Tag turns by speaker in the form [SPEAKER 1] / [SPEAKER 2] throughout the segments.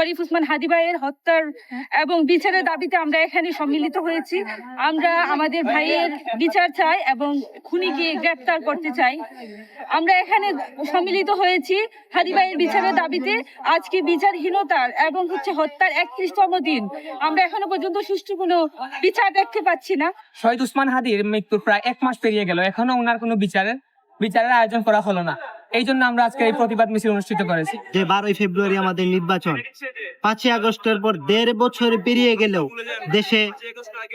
[SPEAKER 1] আরিফ উসমান হাদি ভাইয়ের হত্যার এবং বিচারের দাবিতে আমরা এখানে সম্মিলিত হয়েছি। আমরা আমাদের ভাইয়ের বিচার চাই এবং খুনিকে গ্রেপ্তার করতে চাই। আমরা এখানে সম্মিলিত হয়েছি হাদি ভাইয়ের বিচারের দাবিতে। আজকে বিচারহীনতার এবং হচ্ছে হত্যার একত্রিশতম দিন। আমরা এখনও পর্যন্ত সুষ্ঠু কোনো বিচার দেখতে পাচ্ছি না।
[SPEAKER 2] শহীদ উসমান হাদির মৃত্যুর প্রায় এক মাস পেরিয়ে গেল। এখনও ওনার কোনো বিচারের বিচারের আয়োজন করা হলো না। এই জন্য আমরা আজকে এই প্রতিবাদ মিছিল অনুষ্ঠিত করেছি।
[SPEAKER 3] যে বারোই ফেব্রুয়ারি আমাদের নির্বাচন পাঁচই আগস্টের পর দেড় বছর পেরিয়ে গেলেও দেশে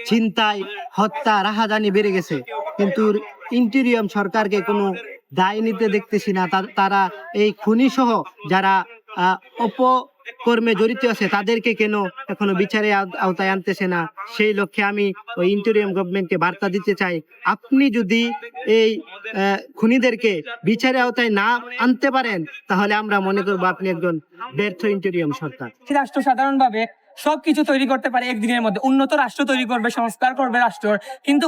[SPEAKER 3] চিন্তায় হত্যা রাহাজানি বেড়ে গেছে। কিন্তু ইন্টেরিয়াম সরকারকে কোনো দায় নিতে দেখতেছি না। তারা এই খুনি সহ যারা আহ, অপকর্মে জড়িত আছে, তাদেরকে কেন এখনও বিচারে আওতায় আনতেছে না? সেই লক্ষ্যে আমি ওই ইন্টেরিয়ম গভর্নমেন্টকে বার্তা দিতে চাই। আপনি যদি এই খুনিদেরকে বিচারে আওতায় না আনতে পারেন, তাহলে আমরা মনে করব আপনি একজন ব্যর্থ ইন্টেরিয়ম সরকার।
[SPEAKER 2] রাষ্ট্র সাধারণভাবে সবকিছু তৈরি করতে পারে একদিনের মধ্যে। উন্নত রাষ্ট্র তৈরি করবে, সংস্কার করবে রাষ্ট্র। কিন্তু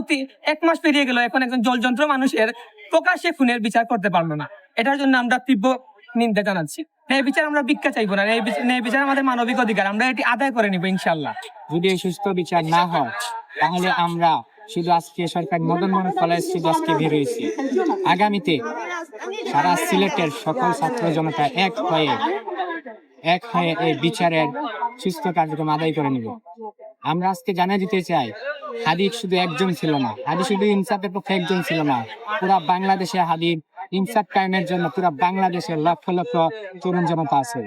[SPEAKER 2] এক মাস পেরিয়ে গেল, এখন একজন জলযন্ত্র মানুষের প্রকাশ্যে খুনের বিচার করতে পারল না। এটার জন্য আমরা তীব্র নিন্দা জানাচ্ছি। ন্যায় বিচার আমরা ভিক্ষা চাইব না। ন্যায় বিচার- আমাদের মানবিক অধিকার। আমরা এটি আদায় করে নিবো ইনশাল্লাহ
[SPEAKER 4] যদি সুস্থ বিচার না হয়, তাহলে আমরা শুধু আজকে সরকার মদন মোহন কলেজ শুধু আজকে বের হয়েছি। আগামীতে সারা সিলেটের সকল ছাত্র জনতা এক হয়ে এক হয়ে এই বিচারের সুস্থ কার্যক্রম আদায় করে নিব। আমরা আজকে জানিয়ে দিতে চাই, হাদিক শুধু একজন ছিল না। হাদি শুধু ইনসাফের পক্ষে একজন ছিল না। পুরা বাংলাদেশে হাদির ইনসাফ কায়েমের জন্য পুরো বাংলাদেশের লক্ষ লক্ষ তরুণ জনতা আছে।